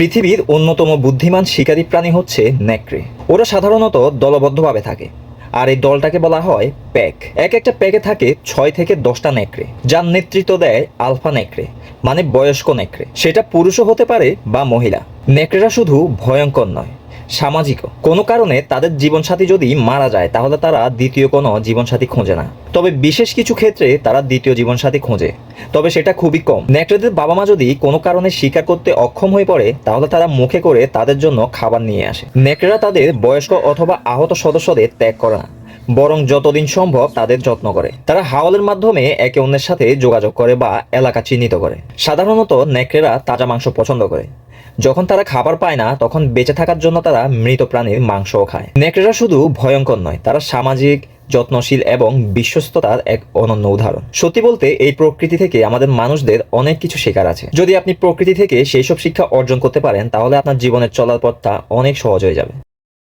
পৃথিবীর অন্যতম বুদ্ধিমান শিকারী প্রাণী হচ্ছে নেকড়ে। ওরা সাধারণত দলবদ্ধভাবে থাকে, আর এই দলটাকে বলা হয় প্যাক। এক একটা প্যাকে থাকে ছয় থেকে দশটা নেকড়ে, যার নেতৃত্ব দেয় আলফা নেকড়ে মানে বয়স্ক নেকড়ে। সেটা পুরুষও হতে পারে বা মহিলা। নেকড়েরা শুধু ভয়ঙ্কর নয় সামাজিকও। কোনো কারণে তাদের জীবনসাথী যদি মারা যায়, তাহলে তারা দ্বিতীয় কোনো জীবনসাথী খোঁজে না। তবে বিশেষ কিছু ক্ষেত্রে তারা দ্বিতীয় জীবনসাথী খোঁজে। তবে সেটা খুবই কম। নেকড়েদের বাবা মা যদি কোনো কারণে শিকার করতে অক্ষম হয়ে পড়ে, তাহলে তারা মুখে করে তাদের জন্য খাবার নিয়ে আসে। নেকড়েরা তাদের বয়স্ক অথবা আহত সদস্যদের ত্যাগ করে না, বরং যতদিন সম্ভব তাদের যত্ন করে। তারা হাওয়ালের মাধ্যমে একে অন্যের সাথে যোগাযোগ করে বা এলাকা চিহ্নিত করে। সাধারণত নেকড়েরা তাজা মাংস পছন্দ করে। যখন তারা খাবার পায় না, তখন বেঁচে থাকার জন্য তারা মৃত প্রাণীর মাংসও খায়। নেকড়েরা শুধু ভয়ঙ্কর নয়, তারা সামাজিক, যত্নশীল এবং বিশ্বস্ততার এক অনন্য উদাহরণ। সত্যি বলতে, এই প্রকৃতি থেকে আমাদের মানুষদের অনেক কিছু শেখার আছে। যদি আপনি প্রকৃতি থেকে সেই সব শিক্ষা অর্জন করতে পারেন, তাহলে আপনার জীবনের চলার পথটা অনেক সহজ হয়ে যাবে।